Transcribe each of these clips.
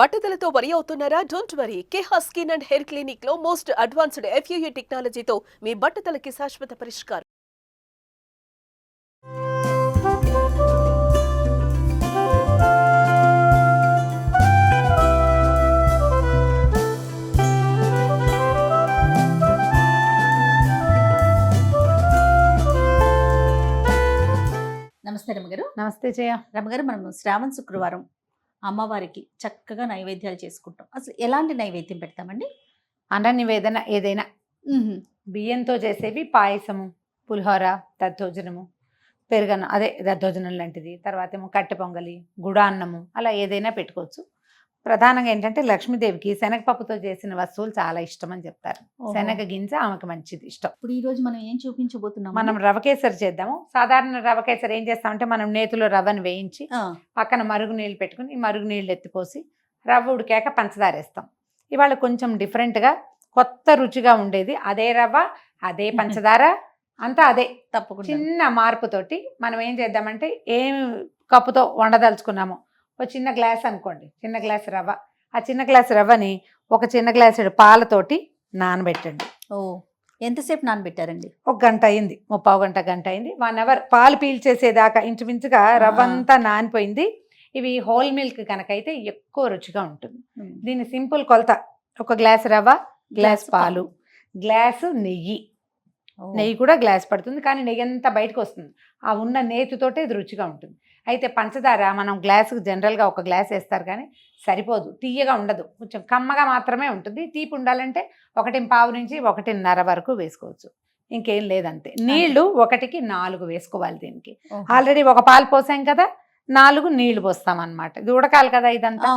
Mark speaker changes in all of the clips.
Speaker 1: బట్టతలతో వరి అవుతున్నారా? Don't worry కేహా skin and hair క్లినిక్లో most advanced F U E టెక్నాలజీతో మీ బట్టతలకి శాశ్వత పరిష్కారం.
Speaker 2: నమస్తే రమ్మగారు
Speaker 3: నమస్తే జయ.
Speaker 2: రమ్మగారు మనం శ్రావణ శుక్రవారం అమ్మవారికి చక్కగా నైవేద్యాలు చేసుకుంటాం. అసలు ఎలాంటి నైవేద్యం పెడతామండి?
Speaker 3: అన్న నివేదన ఏదైనా. బియ్యంతో చేసేవి పాయసము పులిహోర దద్దోజనము పెరుగన్నం అదే దద్దోజనం లాంటిది. తర్వాత ఏమో కట్టె పొంగలి గుడాన్నము అలా ఏదైనా పెట్టుకోవచ్చు. ప్రధానంగా ఏంటంటే లక్ష్మీదేవికి శనగపప్పుతో చేసిన వస్తువులు చాలా ఇష్టం అని చెప్తారు. శనగ గింజ ఆమెకు మంచిది ఇష్టం.
Speaker 2: ఇప్పుడు ఈ రోజు మనం ఏం చూపించబోతున్నాం
Speaker 3: మనం రవ కేసరి చేద్దాము. సాధారణ రవ కేసరి ఏం చేస్తామంటే మనం నేతిలో రవ్వను వేయించి పక్కన మరుగు నీళ్ళు పెట్టుకుని మరుగు నీళ్ళు ఎత్తిపోసి రవ్వ ఉడికాక పంచదార వేస్తాం ఇవాళ కొంచెం డిఫరెంట్గా కొత్త రుచిగా ఉండేది. అదే రవ్వ అదే పంచదార అంతా అదే.
Speaker 2: తప్పకుండా.
Speaker 3: చిన్న మార్పుతోటి మనం ఏం చేద్దామంటే ఏం కప్పుతో వండదలుచుకున్నామో ఒక చిన్న గ్లాస్ అనుకోండి చిన్న గ్లాస్ రవ్వ. ఆ చిన్న గ్లాస్ రవ్వని ఒక చిన్న గ్లాసు పాలతోటి నానబెట్టండి.
Speaker 2: ఓ ఎంతసేపు నానబెట్టారండి?
Speaker 3: ఒక గంట అయింది ముప్పావు గంట గంట అయింది. వన్ అవర్ పాలు పీల్చేసేదాకా ఇంచుమించుగా రవ్వ అంతా నానిపోయింది. ఇవి హోల్ మిల్క్ కనుక అయితే ఎక్కువ రుచిగా ఉంటుంది.
Speaker 2: ఉమ్.
Speaker 3: దీని సింపుల్ కొలత ఒక గ్లాస్ రవ్వ గ్లాస్ పాలు. గ్లాసు నెయ్యి. నెయ్యి కూడా గ్లాస్ పడుతుంది కానీ నెయ్యి అంతా బయటకు వస్తుంది. ఆ ఉన్న నేతితోటే ఇది రుచిగా ఉంటుంది. అయితే పంచదార మనం గ్లాసుకు జనరల్గా ఒక గ్లాస్ వేస్తారు కానీ సరిపోదు తీయగా ఉండదు. కొంచెం కమ్మగా మాత్రమే ఉంటుంది. తీపి ఉండాలంటే ఒకటి పావు నుంచి ఒకటిన్నర వరకు వేసుకోవచ్చు. ఇంకేం లేదంతే. నీళ్ళు ఒకటికి నాలుగు వేసుకోవాలి దీనికి. ఆల్రెడీ ఒక పాలు పోసాం కదా నాలుగు నీళ్ళు పోస్తాం అనమాట ఇది ఉడకాలి కదా ఇదంతా.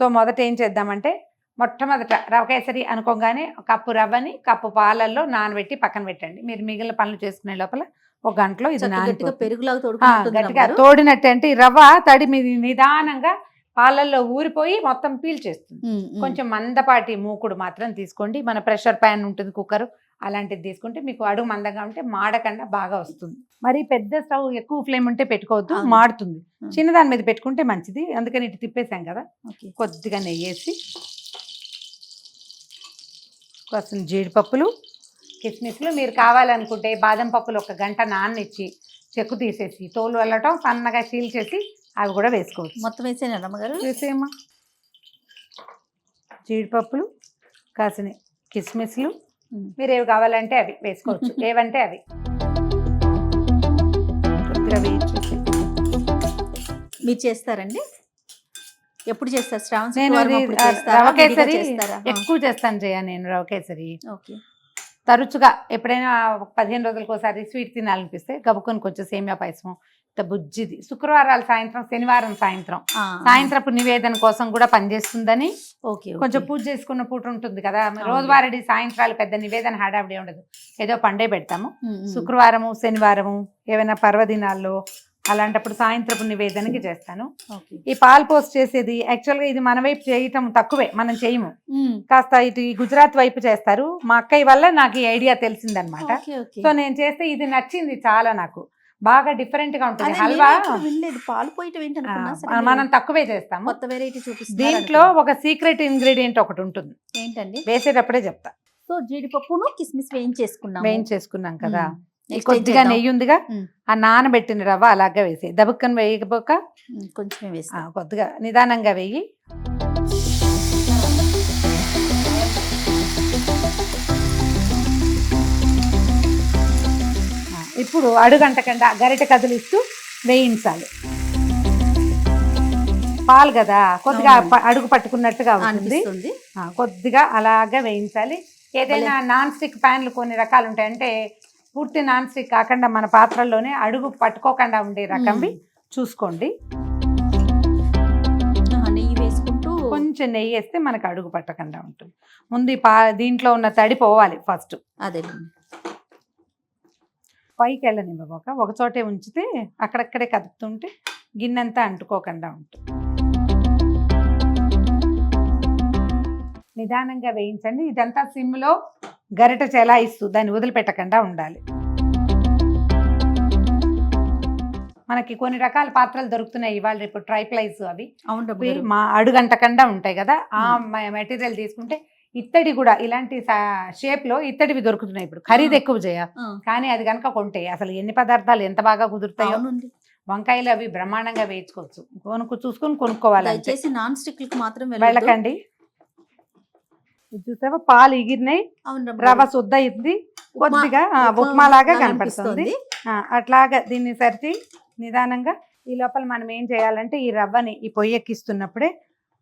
Speaker 3: సో మొదట ఏం చేద్దామంటే మొట్టమొదట రవ కేసరి అనుకోగానే కప్పు రవ్వని కప్పు పాలల్లో నానబెట్టి పక్కన పెట్టండి. మీరు మిగిలిన పనులు చేసుకునే లోపల ఒక గంటలో ఇది నానిపోతుంది.
Speaker 2: పెరుగులాగా
Speaker 3: గట్టిగా. తోడినట్టు అంటే ఈ రవ్వ తడి మీద నిదానంగా పాలల్లో ఊరిపోయి మొత్తం పీల్చేస్తుంది
Speaker 2: ఉమ్, ఉమ్.
Speaker 3: కొంచెం మందపాటి మూకుడు మాత్రం తీసుకోండి మన ప్రెషర్ ప్యాన్ ఉంటుంది కుక్కర్ అలాంటిది తీసుకుంటే మీకు అడుగు మందంగా ఉంటే మాడకుండా బాగా వస్తుంది మరి పెద్ద స్టవ్ ఎక్కువ ఫ్లేమ్ ఉంటే పెట్టుకోవద్దు. మాడుతుంది
Speaker 2: ఉమ్.
Speaker 3: చిన్నదాని మీద పెట్టుకుంటే మంచిది అందుకని ఇటు తిప్పేసాం కదా. కొద్దిగా నెయ్యి వేసి కొంచెం జీడిపప్పులు కిస్మిస్లు మీరు కావాలనుకుంటే బాదం పప్పులు ఒక గంట నాననిచ్చి చెక్కు తీసేసి తోలు వెళ్ళటం సన్నగా చీల్చేసి అవి కూడా వేసుకోవచ్చు.
Speaker 2: మొత్తం వేసేనా రమ్మగారు
Speaker 3: వేసేయమ్మా. జీడిపప్పులు కాసిన కిస్మిస్లు. మీరు ఏవి కావాలంటే అవి వేసుకోవచ్చు. ఏవంటే అవి.
Speaker 2: మీరు చేస్తారండి? ఎప్పుడు చేస్తారు? శ్రావణ
Speaker 3: నేను? రవ కేసరి ఎక్కువ చేస్తాను జయ నేను రవ కేసరి.
Speaker 2: ఓకే.
Speaker 3: తరచుగా ఎప్పుడైనా పదిహేను రోజులకు ఒకసారి స్వీట్ తినాలనిపిస్తే గబుకొని కొంచెం సేమియా పాయసం ఇంత బుజ్జిది శుక్రవారాలు సాయంత్రం శనివారం సాయంత్రం సాయంత్రపు నివేదన కోసం కూడా పనిచేస్తుందని
Speaker 2: ఓకే
Speaker 3: కొంచెం. పూజ చేసుకున్న పూట ఉంటుంది కదా. రోజువారీ సాయంత్రాలు పెద్ద నివేదన హడావిడి ఉండదు ఏదో పండే పెడతాము. శుక్రవారము శనివారము ఏమైనా పర్వదినాల్లో అలాంటప్పుడు సాయంత్రపు నివేదనకి చేస్తాను. ఈ పాలు పోస్ట్ చేసేది యాక్చువల్గా ఇది మన వైపు చేయటం తక్కువే మనం చేయము. కాస్త ఇటు ఈ గుజరాత్ వైపు చేస్తారు. మా అక్కయ్య వల్ల నాకు ఈ ఐడియా తెలిసిందనమాట. సో నేను చేస్తే ఇది నచ్చింది చాలా నాకు. బాగా డిఫరెంట్గా ఉంటుంది హల్వా
Speaker 2: పాలు పోయటం
Speaker 3: మనం తక్కువే చేస్తాము.
Speaker 2: కొత్త వెరైటీ చూపిస్తున్నారు
Speaker 3: దీంట్లో. ఒక సీక్రెట్ ఇంగ్రీడియంట్ ఒకటి ఉంటుంది.
Speaker 2: ఏంటండి?
Speaker 3: వేసేటప్పుడే చెప్తా.
Speaker 2: సో జీడిపప్పును కిస్మిస్ వేయించేసుకున్నాము.
Speaker 3: వేయించేసుకున్నాం కదా. కొద్దిగా? నెయ్యి ఉందిగా. ఆ నానబెట్టిన రవ్వ అలాగే వేసేయి. దబుక్కని వేయకపోక ఆ,
Speaker 2: వేస్తాం.
Speaker 3: కొద్దిగా నిదానంగా వేయి. ఇప్పుడు అడుగంటకుండా గరిటె కదిలిస్తూ వేయించాలి. పాలు కదా? కొద్దిగా అడుగు పట్టుకున్నట్టుగా ఉంటుంది కొద్దిగా అలాగా వేయించాలి. ఏదైనా నాన్ స్టిక్ ప్యాన్లు కొన్ని రకాలు ఉంటాయి అంటే పూర్తి నాన్ స్టిక్ కాకుండా మన పాత్రల్లోనే అడుగు పట్టుకోకుండా ఉండే రకంవి చూసుకోండి.
Speaker 2: నెయ్యి వేసుకుంటూ
Speaker 3: కొంచెం నెయ్యి వేస్తే మనకు అడుగు పట్టకుండా ఉంటుంది. ముందు పా దీంట్లో ఉన్న తడి పోవాలి ఫస్ట్.
Speaker 2: అదే.
Speaker 3: పైకి వెళ్ళనివ్వక ఒక చోటే ఉంచితే అక్కడక్కడే కదుపుతుంటే గిన్నెంతా అంటుకోకుండా ఉంటుంది. నిదానంగా వేయించండి. ఇదంతా సిమ్లో గరిట చెలాయిస్తూ దాన్ని వదిలిపెట్టకుండా ఉండాలి. మనకి కొన్ని రకాల పాత్రలు దొరుకుతున్నాయి. ఇవాళ రేపు ట్రైప్లైస్ అవి.
Speaker 2: అవును.
Speaker 3: మా అడుగంటకుండా ఉంటాయి కదా. ఆ మెటీరియల్ తీసుకుంటే ఇత్తడి కూడా ఇలాంటి షేప్లో ఇత్తడివి దొరుకుతున్నాయి. ఇప్పుడు ఖరీదు. ఎక్కువ చేయ కానీ అది కనుక కొంటే అసలు ఎన్ని పదార్థాలు ఎంత బాగా కుదురుతాయో వంకాయలు అవి బ్రహ్మాండంగా వేయించుకోవచ్చు. కొనుక్కు చూసుకొని కొనుక్కోవాలి.
Speaker 2: దయచేసి నాన్ స్టిక్ మాత్రం.
Speaker 3: వెళ్ళకండి. చూసావా? పాలు ఎగిరినాయి
Speaker 2: అవును రమ్మ.
Speaker 3: రవ
Speaker 2: గారు.
Speaker 3: శుద్ధ అయింది. కొద్దిగా
Speaker 2: ఉప్మా
Speaker 3: లాగా కనపడుతుంది అట్లాగా దీన్ని సరిచి నిదానంగా ఈ లోపల మనం ఏం చేయాలంటే ఈ రవ్వని ఈ పొయ్యి ఎక్కిస్తున్నప్పుడే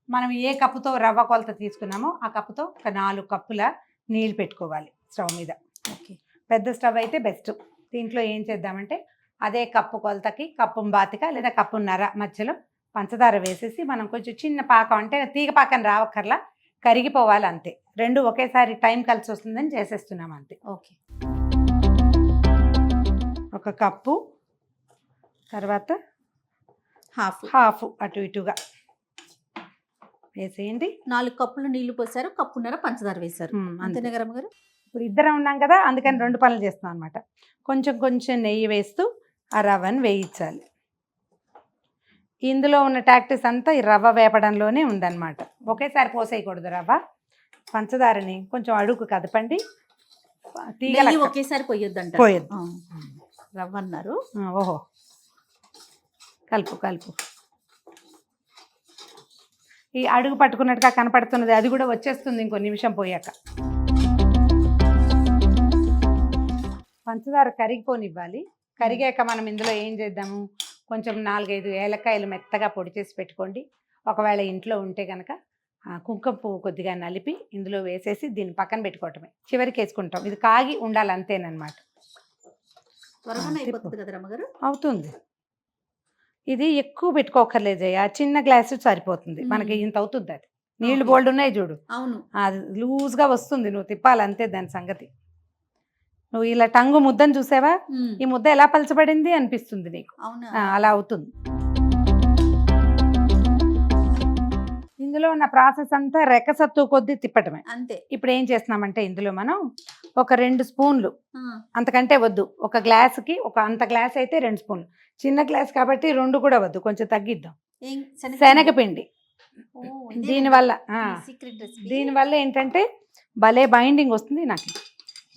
Speaker 3: మనం ఏ కప్పుతో రవ్వ కొలత తీసుకున్నామో ఆ కప్పుతో ఒక నాలుగు కప్పుల నీళ్ళు పెట్టుకోవాలి స్టవ్ మీద.
Speaker 2: ఓకే.
Speaker 3: పెద్ద స్టవ్ అయితే బెస్ట్. దీంట్లో ఏం చేద్దామంటే అదే కప్పు కొలతకి కప్పు బాతిక లేదా కప్పున్నర మధ్యలో పంచదార వేసేసి మనం కొంచెం చిన్న పాకం అంటే తీగ పాకం రావక్కర్లా కరిగిపోవాలి అంతే రెండు ఒకేసారి టైం కలిసి వస్తుందని చేసేస్తున్నాం అంతే.
Speaker 2: ఓకే.
Speaker 3: ఒక కప్పు తర్వాత
Speaker 2: హాఫ్.
Speaker 3: హాఫ్ అటు ఇటుగా. వేసేయండి.
Speaker 2: నాలుగు కప్పులు నీళ్ళు పోసారు కప్పున్నర పంచదార వేశారు. అంతేనా గారు గారు
Speaker 3: ఇప్పుడు ఇద్దరం ఉన్నాం కదా అందుకని రెండు పనులు చేస్తాం అనమాట కొంచెం కొంచెం నెయ్యి వేస్తూ ఆ రవ్వని వేయించాలి. ఇందులో ఉన్న టాక్టిస్ అంతా ఈ రవ్వ వేపడంలోనే ఉందన్నమాట. ఒకేసారి పోసేయకూడదు రవ్వ. పంచదారని కొంచెం అడుగు కదపండి.
Speaker 2: నెయ్యి ఒకేసారి పోయొద్దంట
Speaker 3: పోయొద్దు.
Speaker 2: ఆ. రవ్వ అన్నారు.
Speaker 3: ఓహో. కలుపు కలుపు. ఈ అడుగు పట్టుకున్నట్టుగా కనపడుతున్నది. అది కూడా వచ్చేస్తుంది ఇంకో నిమిషం పోయాక. పంచదార కరిగిపోనివ్వాలి. కరిగాక మనం ఇందులో ఏం చేద్దాము? కొంచెం నాలుగైదు ఏలక్కాయలు మెత్తగా పొడి చేసి పెట్టుకోండి. ఒకవేళ ఇంట్లో ఉంటే కనుక కుంకుమ పువ్వు కొద్దిగా నలిపి ఇందులో వేసేసి దీన్ని పక్కన పెట్టుకోవటమే. చివరికి వేసుకుంటాం. ఇది కాగి ఉండాలి అంతేనమాట అవుతుంది. ఇది ఎక్కువ పెట్టుకోకర్లేదు జయ. చిన్న గ్లాసు సరిపోతుంది. మనకి ఇంత అవుతుంది అది.
Speaker 2: నీళ్ళు.
Speaker 3: బోల్డ్ ఉన్నాయి చూడు.
Speaker 2: అవును.
Speaker 3: అది లూజ్గా వస్తుంది. నువ్వు తిప్పాలి అంతే దాని సంగతి. నువ్వు ఇలా టంగు ముద్దను చూసావా. ఈ ముద్ద ఎలా పలచబడింది అనిపిస్తుంది నీకు? అలా అవుతుంది. ఇందులో ఉన్న ప్రాసెస్ అంతా రెక్కసత్తు కొద్దీ తిప్పటమే.
Speaker 2: అంతే.
Speaker 3: ఇప్పుడు ఏం చేస్తున్నామంటే ఇందులో మనం ఒక రెండు స్పూన్లు అంతకంటే వద్దు. ఒక గ్లాసుకి ఒక అంత గ్లాస్ అయితే రెండు స్పూన్లు. చిన్న గ్లాస్ కాబట్టి రెండు కూడా వద్దు. కొంచెం తగ్గిద్దాం. శనగపిండి? దీనివల్ల? దీనివల్ల ఏంటంటే భలే బైండింగ్ వస్తుంది నాకు.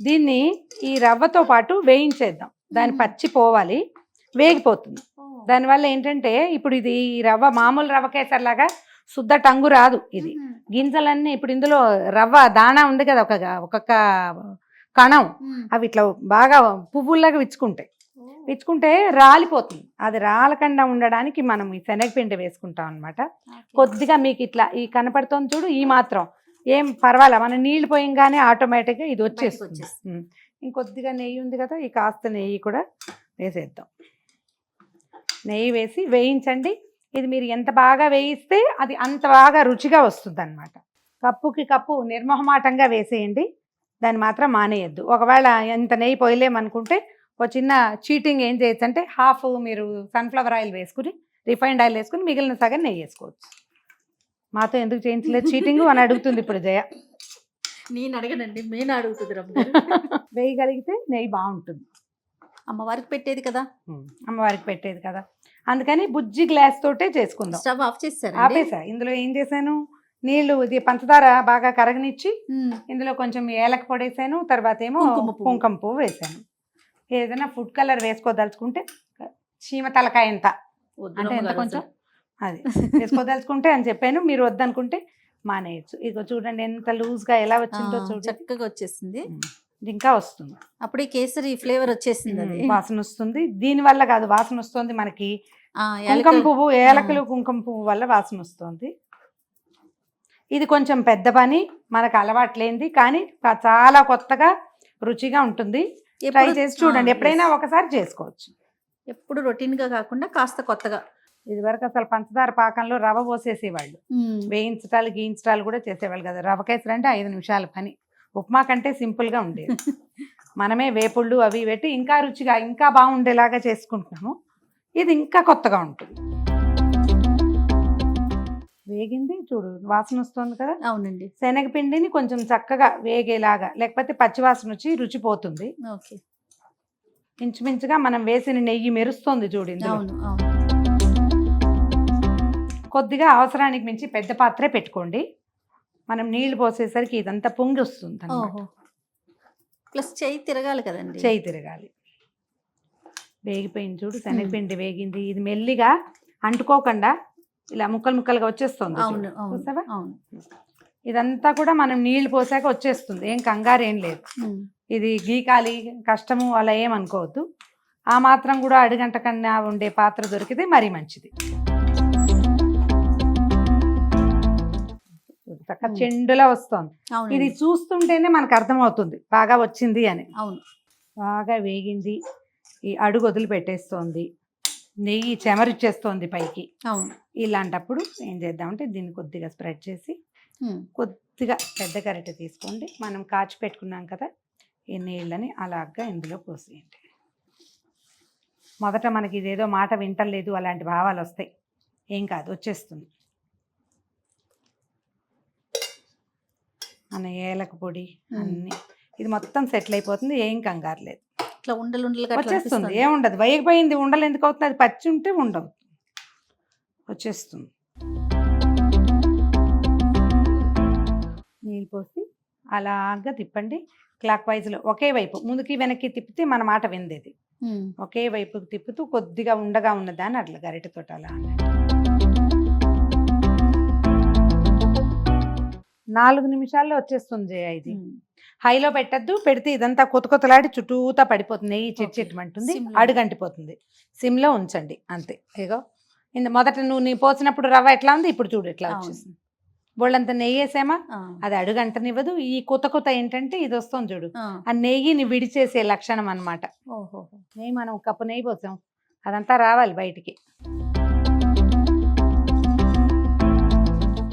Speaker 3: దీన్ని ఈ రవ్వతో పాటు వేయించేద్దాం. దాని. పచ్చి పోవాలి. వేగిపోతుంది. దానివల్ల ఏంటంటే ఇప్పుడు ఇది ఈ రవ్వ మామూలు రవ్వ కేసరిలాగా శుద్ధ టంగు రాదు ఇది. గింజలన్నీ ఇప్పుడు ఇందులో రవ్వ దాణా ఉంది కదా ఒక ఒక్కొక్క కణం. అవి ఇట్లా బాగా పువ్వుల్లాగా విచ్చుకుంటాయి. విచ్చుకుంటే రాలిపోతుంది. అది రాలకుండా ఉండడానికి మనం ఈ శనగపిండి వేసుకుంటాం అనమాట. కొద్దిగా మీకు ఇట్లా ఈ కనపడుతోంది చూడు ఈ మాత్రం. ఏం పర్వాలే మనం నీళ్ళు పోయంగానే ఆటోమేటిక్గా ఇది వచ్చేస్తుంది. ఇంకొద్దిగా నెయ్యి ఉంది కదా ఈ కాస్త నెయ్యి కూడా వేసేద్దాం. నెయ్యి వేసి వేయించండి. ఇది మీరు ఎంత బాగా వేయిస్తే అది అంత బాగా రుచిగా వస్తుంది అనమాట కప్పుకి కప్పు నిర్మోహమాటంగా వేసేయండి. దాన్ని మాత్రం మానేయద్దు. ఒకవేళ ఎంత నెయ్యి పోయలేమనుకుంటే ఒక చిన్న చీటింగ్ ఏం చేయొచ్చు అంటే హాఫ్ మీరు సన్ఫ్లవర్ ఆయిల్ వేసుకుని రిఫైండ్ ఆయిల్ వేసుకుని మిగిలిన సగం నెయ్యి వేసుకోవచ్చు. మాతో ఎందుకు చేయించలేదు? చీటింగ్ అని అడుగుతుంది ఇప్పుడు జయ.
Speaker 2: నేను అడగనండి నేను అడుగుతుంది
Speaker 3: వేయగలిగితే నెయ్యి బాగుంటుంది.
Speaker 2: అమ్మవారికి పెట్టేది కదా?
Speaker 3: అమ్మవారికి పెట్టేది కదా. అందుకని బుజ్జి గ్లాస్ తోటే చేసుకుందాం.
Speaker 2: స్టవ్ ఆఫ్ చేస్తారా
Speaker 3: ఆపేసా. ఇందులో ఏం చేశాను? నీళ్ళు ఇది పంచదార బాగా కరగనిచ్చి ఇందులో కొంచెం ఏలక పొడేసాను తర్వాత ఏమో.
Speaker 2: కుంకుమ పువ్వు.
Speaker 3: వేసాను. ఏదైనా ఫుడ్ కలర్ వేసుకోదలుచుకుంటే చీమ తలకాయ ఎంత అంటే ఎంత కొంచెం? అది. వేసుకోదలుచుకుంటే అని చెప్పాను మీరు వద్దనుకుంటే మానేయచ్చు. ఇగో చూడండి ఎంత లూజ్గా ఎలా వచ్చిందో చూడండి.
Speaker 2: చక్కగా వచ్చేసింది.
Speaker 3: ఇంకా వస్తుంది.
Speaker 2: అప్పుడే కేసరి ఫ్లేవర్ వచ్చేసింది అది.
Speaker 3: వాసన వస్తుంది. దీని వల్ల కాదు వాసన వస్తుంది మనకి. కుంకుమ పువ్వు ఏలకలు కుంకుమ పువ్వు వల్ల వాసన వస్తుంది. ఇది కొంచెం పెద్ద పని మనకు అలవాట్లేంది కానీ చాలా కొత్తగా రుచిగా ఉంటుంది. ట్రై చేసి చూడండి ఎప్పుడైనా. ఒకసారి చేసుకోవచ్చు.
Speaker 2: ఎప్పుడు రొటీన్గా కాకుండా కాస్త కొత్తగా.
Speaker 3: ఇది వరకు అసలు పంచదార పాకంలో రవ పోసేసేవాళ్ళు. వేయించటాలు గీయించటాలు కూడా చేసేవాళ్ళు కదా. రవ కేసరి అంటే ఐదు నిమిషాల పని. ఉప్మా కంటే సింపుల్గా ఉండేది. మనమే వేపుళ్ళు అవి పెట్టి ఇంకా రుచిగా ఇంకా బాగుండేలాగా చేసుకుంటున్నాము. ఇది ఇంకా కొత్తగా ఉంటుంది. వేగింది చూడు వాసన వస్తుంది కదా?
Speaker 2: అవునండి.
Speaker 3: శనగపిండిని కొంచెం చక్కగా వేగేలాగా లేకపోతే పచ్చివాసన వచ్చి రుచి పోతుంది.
Speaker 2: ఓకే.
Speaker 3: ఇంచుమించుగా మనం వేసిన నెయ్యి మెరుస్తోంది చూడు ఇందులో.
Speaker 2: అవును అవును.
Speaker 3: కొద్దిగా అవసరానికి మించి పెద్ద పాత్రే పెట్టుకోండి. మనం నీళ్ళు పోసేసరికి ఇదంతా పొంగి వస్తుంది.
Speaker 2: ఓహో. ప్లస్ చెయ్యి తిరగాలి కదండి.
Speaker 3: చేయి తిరగాలి. వేగిపోయింది చూడు శనగపిండి వేగింది. ఇది మెల్లిగా అంటుకోకుండా ఇలా ముక్కలు ముక్కలుగా వచ్చేస్తుంది చూడు.
Speaker 2: అవును అవును
Speaker 3: చూసావా?
Speaker 2: అవును.
Speaker 3: ఇదంతా కూడా మనం నీళ్ళు పోసాక వచ్చేస్తుంది. ఏం కంగారు ఏం లేదు.
Speaker 2: ఉమ్.
Speaker 3: ఇది గీకాలి కష్టము అలా ఏం అనుకోవద్దు. ఆ మాత్రం కూడా అడుగంట కన్నా ఉండే పాత్ర దొరికితే మరీ మంచిది. చక్క. చెండులా వస్తుంది. ఇది చూస్తుంటేనే మనకు అర్థమవుతుంది. బాగా వచ్చింది అని.
Speaker 2: అవును.
Speaker 3: బాగా వేగింది. ఈ అడుగు వదిలిపెట్టేస్తోంది. నెయ్యి చెమరిచ్చేస్తోంది పైకి.
Speaker 2: అవును.
Speaker 3: ఇలాంటప్పుడు ఏం చేద్దామంటే దీన్ని కొద్దిగా స్ప్రెడ్ చేసి. కొద్దిగా పెద్ద గరిటె తీసుకోండి. మనం కాచి పెట్టుకున్నాం కదా ఈ నీళ్ళని అలాగా ఇందులో పోసేయండి. మొదట మనకి ఇదేదో మాట వింటలేదు అలాంటి భావాలు వస్తాయి. ఏం కాదు వచ్చేస్తుంది. మన ఏలక పొడి. అన్నీ ఇది మొత్తం సెటిల్ అయిపోతుంది ఏం కంగారు లేదు
Speaker 2: ఇట్లా ఉండలు ఉండలుగా
Speaker 3: వచ్చేస్తుంది
Speaker 2: అనిపిస్తుంది.
Speaker 3: ఏముండదు వేగిపోయింది ఉండలు ఎందుకు అవుతుంది అది పచ్చి ఉంటే ఉండదు వచ్చేస్తుంది నీళ్ళు పోసి అలాగా తిప్పండి క్లాక్ వైజ్లో ఒకే వైపు ముందుకి వెనక్కి తిప్పితే మన మాట విందేది. ఒకే వైపుకి తిప్పుతూ కొద్దిగా ఉండగా ఉన్నదాన్ని అట్లా గరిటెతో అలా అనండి. నాలుగు నిమిషాల్లో వచ్చేస్తుంది జయ ఇది. హైలో పెట్టద్దు పెడితే ఇదంతా కొత్త కొత్తలాడి చుట్టూతా పడిపోతుంది నెయ్యి. చిట్చిట్టమంటుంది. అడుగంటిపోతుంది సిమ్లో ఉంచండి అంతే ఇగో ఇంత మొదట నువ్వు నీ పోసినప్పుడు రవ్వ ఎట్లా ఉంది ఇప్పుడు చూడు ఎట్లా. వచ్చేసింది బోళ్ళంత నెయ్యి వేసామా. అది అడుగంటనివ్వదు ఈ కొత్త కొత్త ఏంటంటే ఇది వస్తుంది చూడు
Speaker 2: ఆ.
Speaker 3: నెయ్యిని విడిచేసే లక్షణం అన్నమాట
Speaker 2: ఓహో
Speaker 3: నెయ్యి మనం కప్పు నెయ్యి పోసాం అదంతా రావాలి బయటికి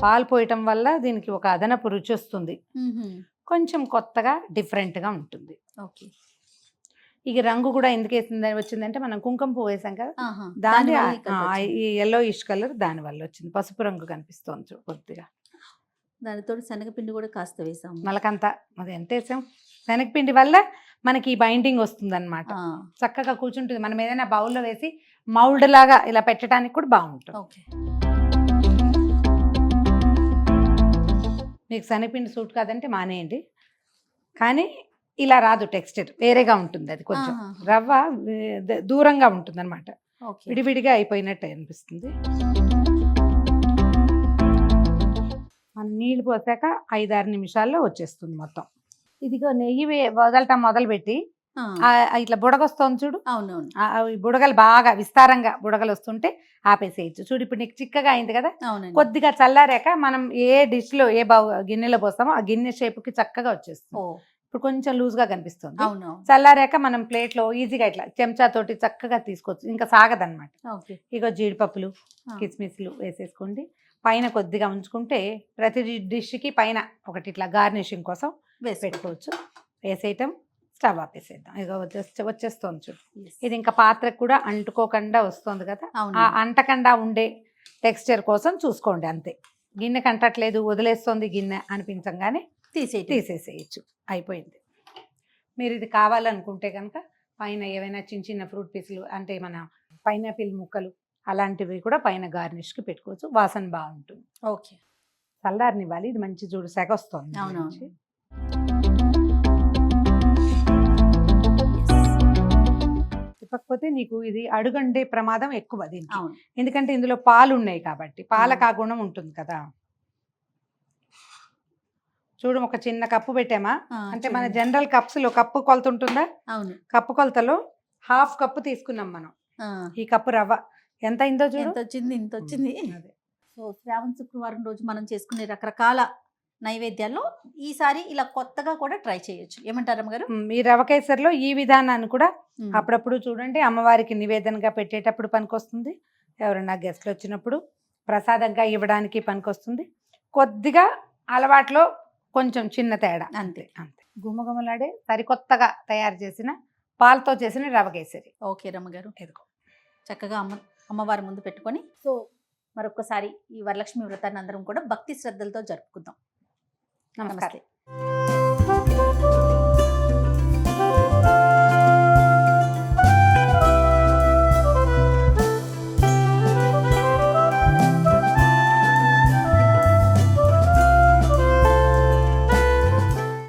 Speaker 3: పాలు పోయటం వల్ల దీనికి ఒక అదనపు రుచి వస్తుంది. కొంచెం కొత్తగా డిఫరెంట్గా ఉంటుంది.
Speaker 2: ఓకే.
Speaker 3: ఇక రంగు కూడా ఎందుకు వేసింది వచ్చిందంటే మనం కుంకుమ పువ్వు వేసాం కదా. దాని
Speaker 2: ఈ
Speaker 3: ఎల్లో ఇష్ కలర్ దాని వల్ల వచ్చింది. పసుపు రంగు కనిపిస్తోంది కొద్దిగా.
Speaker 2: దానితో శనగపిండి కూడా కాస్త వేసాము.
Speaker 3: మలకంతా అది ఎంత వేసాం? శనగపిండి వల్ల మనకి ఈ బైండింగ్ వస్తుంది అనమాట చక్కగా కూర్చుంటుంది. మనం ఏదైనా బౌల్లో వేసి మౌల్డ్ లాగా ఇలా పెట్టడానికి కూడా బాగుంటుంది.
Speaker 2: ఓకే.
Speaker 3: మీకు శనగపిండి సూట్ కాదంటే మానేయండి. కానీ ఇలా రాదు టెక్స్చర్ వేరేగా ఉంటుంది అది కొంచెం. రవ్వ దూరంగా ఉంటుంది అనమాట విడివిడిగా అయిపోయినట్టు అనిపిస్తుంది. మనం నీళ్ళు పోసాక ఐదారు నిమిషాల్లో వచ్చేస్తుంది మొత్తం. ఇదిగో నెయ్యి వదలటం మొదలుపెట్టి ఇట్లా బుడగొస్తుంది చూడు.
Speaker 2: అవునవును.
Speaker 3: ఈ బుడగలు బాగా విస్తారంగా బుడగలు వస్తుంటే ఆపేసేయచ్చు. చూడు ఇప్పుడు నీకు చిక్కగా అయింది కదా? కొద్దిగా చల్లారాక మనం ఏ డిష్లో ఏ బౌ గిన్నెలో పోస్తామో ఆ గిన్నె షేప్కి చక్కగా వచ్చేస్తుంది. ఇప్పుడు కొంచెం లూజ్గా కనిపిస్తుంది.
Speaker 2: అవును
Speaker 3: చల్లారాక మనం ప్లేట్లో ఈజీగా ఇట్లా చెంచాతోటి చక్కగా తీసుకోవచ్చు. ఇంకా సాగదన్నమాట.
Speaker 2: ఓకే.
Speaker 3: ఇగో జీడిపప్పులు. కిస్మిస్లు వేసేసుకోండి. పైన కొద్దిగా ఉంచుకుంటే ప్రతి డిష్కి పైన ఒకటి ఇట్లా గార్నిషింగ్ కోసం
Speaker 2: వేసి
Speaker 3: పెట్టుకోవచ్చు. వేసేయటం. స్టవ్ ఆపేసేద్దాం. ఇక వచ్చేస్తే వచ్చేస్తుంది చూడు. ఇది ఇంకా పాత్రకు కూడా అంటుకోకుండా వస్తుంది కదా? ఆ అంటకుండా ఉండే టెక్స్చర్ కోసం చూసుకోండి అంతే. గిన్నె కంటట్లేదు వదిలేస్తుంది గిన్నె అనిపించగానే
Speaker 2: తీసేయండి
Speaker 3: తీసేసేయచ్చు. అయిపోయింది. మీరు ఇది కావాలనుకుంటే కనుక పైన ఏవైనా చిన్న చిన్న ఫ్రూట్ పీసులు అంటే మన పైనాపిల్ ముక్కలు అలాంటివి కూడా పైన గార్నిష్కి పెట్టుకోవచ్చు. వాసన బాగుంటుంది.
Speaker 2: ఓకే.
Speaker 3: చల్లారనివ్వాలి. ఇది మంచి చూడు సెగ వస్తుంది.
Speaker 2: అవునవును.
Speaker 3: తిప్పకపోతే నీకు ఇది అడుగండే ప్రమాదం ఎక్కువ దీనికి. ఎందుకంటే ఇందులో పాలు ఉన్నాయి కాబట్టి పాలకు
Speaker 2: ఆ.
Speaker 3: ఆ గుణం ఉంటుంది కదా. చూడు ఒక చిన్న కప్పు పెట్టామా? అంటే మన. జనరల్ కప్స్లో కప్పు కొలత ఉంటుందా
Speaker 2: అవును.
Speaker 3: కప్పు కొలతలో హాఫ్ కప్పు తీసుకున్నాం మనం. ఈ కప్పు రవ్వ. ఎంత అయిందో చూడు?
Speaker 2: ఎంత వచ్చింది ఇంత వచ్చింది. సో శ్రావణ శుక్రవారం రోజు మనం చేసుకునే రకరకాల నైవేద్యాల్లో ఈసారి ఇలా కొత్తగా కూడా ట్రై చేయొచ్చు. ఏమంటారు అమ్మగారు?
Speaker 3: ఈ రవ కేసరిలో ఈ విధానాన్ని కూడా. అప్పుడప్పుడు చూడండి. అమ్మవారికి నివేదనగా పెట్టేటప్పుడు పనికొస్తుంది. ఎవరన్నా గెస్ట్లు వచ్చినప్పుడు ప్రసాదంగా ఇవ్వడానికి పనికొస్తుంది. కొద్దిగా అలవాట్లో కొంచెం చిన్న తేడా.
Speaker 2: అంతే.
Speaker 3: అంతే. గుమగుమలాడే సరికొత్తగా తయారు చేసిన పాలతో చేసిన రవ కేసరి
Speaker 2: ఓకే రమ్మగారు.
Speaker 3: ఎదుకో
Speaker 2: చక్కగా అమ్మ అమ్మవారి ముందు పెట్టుకొని సో మరొకసారి ఈ వరలక్ష్మి వ్రతాన్ని అందరం కూడా భక్తి శ్రద్ధలతో జరుపుకుందాం.
Speaker 3: నమస్కారం.
Speaker 2: నమస్తే.